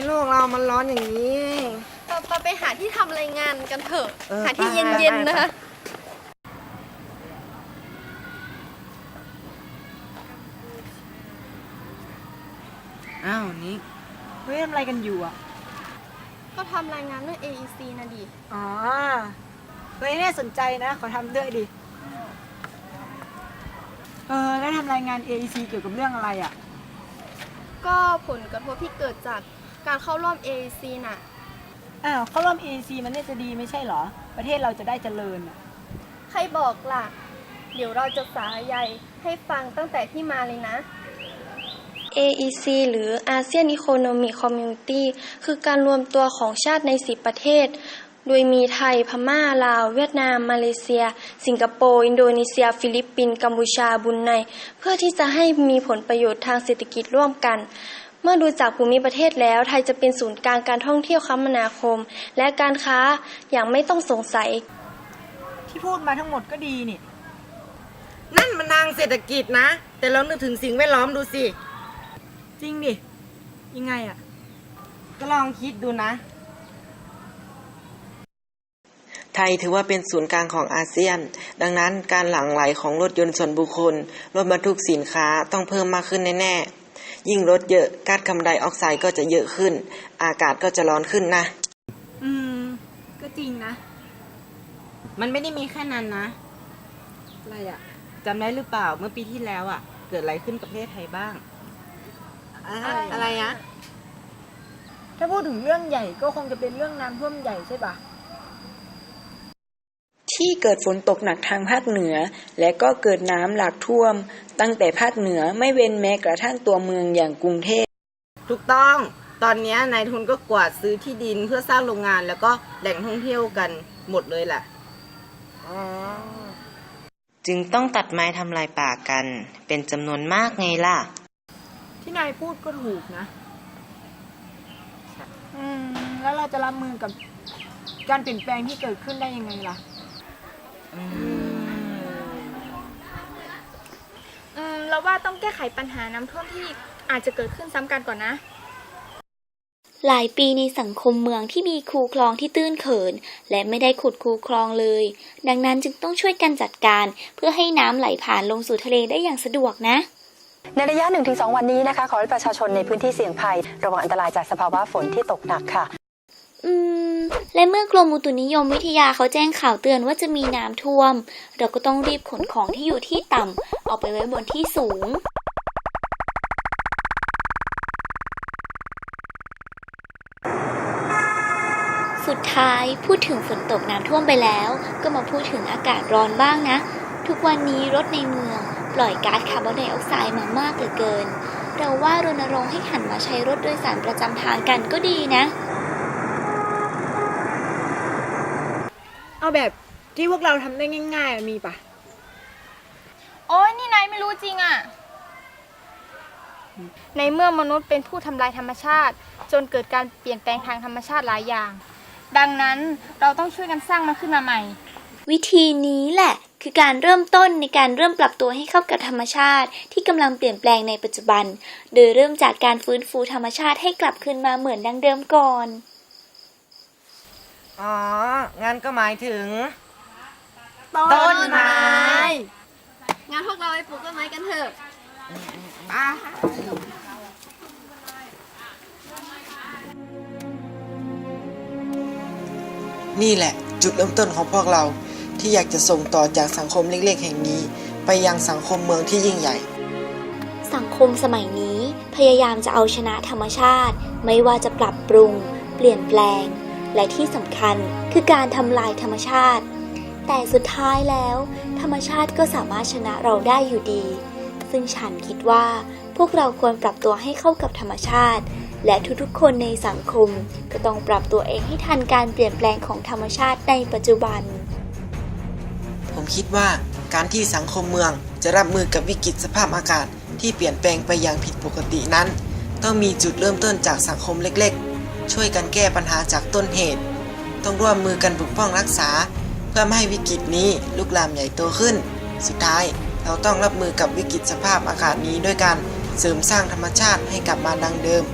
มโลกเรามันร้อนอย่างนี้ เราเราไปหาที่ทำรายงานกันเถอะ เออหาที่ไปเย็นไป ๆนะคะ อ้าวนี่เฮ้ยทำอะไรกันอยู่อะ ก็ทำรายงานเรื่อง AEC นะดิ อ๋อเฮ้ยน่าสนใจนะ ขอทำด้วยดิ เออ แล้วทำรายงาน AEC เกี่ยวกับเรื่องอะไรอะ ก็ผลกระทบที่เกิดจาก การเข้าร่วม AEC น่ะ อ้าวเข้าร่วม AEC มันน่าจะดีไม่ใช่เหรอ ประเทศเราจะได้เจริญอะใครบอกล่ะ เดี๋ยวเราจะสาใยให้ฟังตั้งแต่ที่มาเลยนะ AEC หรือ ASEAN Economic Community คือการรวมตัวของชาติใน 10 ประเทศ โดยมีไทย พม่า ลาว เวียดนาม มาเลเซีย สิงคโปร์ อินโดนีเซีย ฟิลิปปินส์ กัมพูชาบรุนไน เพื่อที่จะให้มีผลประโยชน์ทางเศรษฐกิจร่วมกัน เมื่อดูจากภูมิประเทศแล้ว ไทยจะเป็นศูนย์กลางการท่องเที่ยวคมนาคม และการค้าอย่างไม่ต้องสงสัย ที่พูดมาทั้งหมดก็ดีนี่ นั่นมันทางเศรษฐกิจนะ แต่เรานึกถึงสิ่งแวดล้อมดูสิ จริงดิ ยังไงอะก็ลองคิดดูนะ ไทยถือว่าเป็นศูนย์กลางของอาเซียน ดังนั้นการหลั่งไหลของรถยนต์ส่วนบุคคล รถบรรทุกสินค้าต้องเพิ่มมากขึ้นแน่ๆ ยิ่งรถเยอะก๊าซคาร์บอนไดออกไซด์ก็จะเยอะขึ้น อากาศก็จะร้อนขึ้นนะ อืม ก็จริงนะ มันไม่ได้มีแค่นั้นนะ อะไรอะจำได้หรือเปล่าเมื่อปีที่แล้วอะเกิดอะไรขึ้นกับประเทศไทยบ้าง อะไรอะถ้าพูดถึงเรื่องใหญ่ก็คงจะเป็นเรื่องน้ำท่วมใหญ่ใช่ปะ ที่เกิดฝนตกหนักทางภาคเหนือ และก็เกิดน้ำหลากท่วม ตั้งแต่ภาคเหนือไม่เว้นแม้กระทั่งตัวเมืองอย่างกรุงเทพถูกต้องตอนเนี้ยนายทุนก็กวาดซื้อที่ดินเพื่อสร้างโรงงานแล้วก็แหล่งท่องเที่ยวกันหมดเลยแหละจึงต้องตัดไม้ทำลายป่ากัน เป็นจำนวนมากไงล่ะ ที่นายพูดก็ถูกนะอืมแล้วเราจะรับมือกับการเปลี่ยนแปลงที่เกิดขึ้นได้ยังไงล่ะ อืมเราว่าต้องแก้ไขปัญหาน้ำท่วมที่อาจจะเกิดขึ้นซ้ำกันก่อนนะ หลายปีในสังคมเมืองที่มีคูคลองที่ตื้นเขิน และไม่ได้ขุดคูคลองเลย ดังนั้นจึงต้องช่วยกันจัดการ เพื่อให้น้ำไหลผ่านลงสู่ทะเลได้อย่างสะดวกนะ ในระยะ 1-2 วันนี้นะคะ ขอให้ประชาชนในพื้นที่เสี่ยงภัย ระวังอันตรายจากสภาวะฝนที่ตกหนักค่ะ อืม และเมื่อกรมอุตุนิยมวิทยาเขาแจ้งข่าวเตือนว่าจะมีน้ำท่วม เราก็ต้องรีบขนของที่อยู่ที่ต่ำเอาไปไว้บนที่สูงสุดท้ายพูดถึงฝนตกน้ำท่วมไปแล้ว ก็มาพูดถึงอากาศร้อนบ้างนะ ทุกวันนี้รถในเมือง ปล่อยก๊าซคาร์บอนไดออกไซด์มามากเหลือเกิน เราว่ารณรงค์ให้หันมาใช้รถโดยสารประจำทางกันก็ดีนะ เอา แบบที่พวกเราทำได้ง่ายๆอะมีปะโอ้ยนี่นายไม่รู้จริงอะในเมื่อมนุษย์เป็นผู้ทำลายธรรมชาติ จนเกิดการเปลี่ยนแปลงทางธรรมชาติหลายอย่าง ดังนั้นเราต้องช่วยกันสร้างมันขึ้นมาใหม่ วิธีนี้แหละ คือการเริ่มต้นในการเริ่มปรับตัวให้เข้ากับธรรมชาติ ที่กำลังเปลี่ยนแปลงในปัจจุบัน โดยเริ่มจากการฟื้นฟูธรรมชาติให้กลับคืนมาเหมือนดังเดิมก่อน อ๋อ งั้นก็หมายถึง ต้นไม้ งานพวกเราไปปลูกต้นไม้กันเถอะนี่แหละ จุดเริ่มต้นของพวกเราที่อยากจะส่งต่อจากสังคมเล็กๆ แห่งนี้ ไปยังสังคมเมืองที่ยิ่งใหญ่ สังคมสมัยนี้พยายามจะเอาชนะธรรมชาติ ไม่ว่าจะปรับปรุง เปลี่ยนแปลง และที่สำคัญคือการทำลายธรรมชาติ แต่สุดท้ายแล้ว ธรรมชาติก็สามารถชนะเราได้อยู่ดี ซึ่งฉันคิดว่าพวกเราควรปรับตัวให้เข้ากับธรรมชาติ และทุกๆ คนในสังคม ก็ต้องปรับตัวเองให้ทันการเปลี่ยนแปลงของธรรมชาติในปัจจุบัน ผมคิดว่าการที่สังคมเมืองจะรับมือกับวิกฤตสภาพอากาศที่เปลี่ยนแปลงไปอย่างผิดปกตินั้น ต้องมีจุดเริ่มต้นจากสังคมเล็กๆ ช่วยกันแก้ปัญหาจากต้นเหตุ ต้องร่วมมือกันปกป้องรักษา เพื่อไม่ให้วิกฤตนี้ลุกลามใหญ่โตขึ้น สุดท้ายเราต้องรับมือกับวิกฤตสภาพอากาศนี้ด้วยการเสริมสร้างธรรมชาติให้กลับมาดังเดิม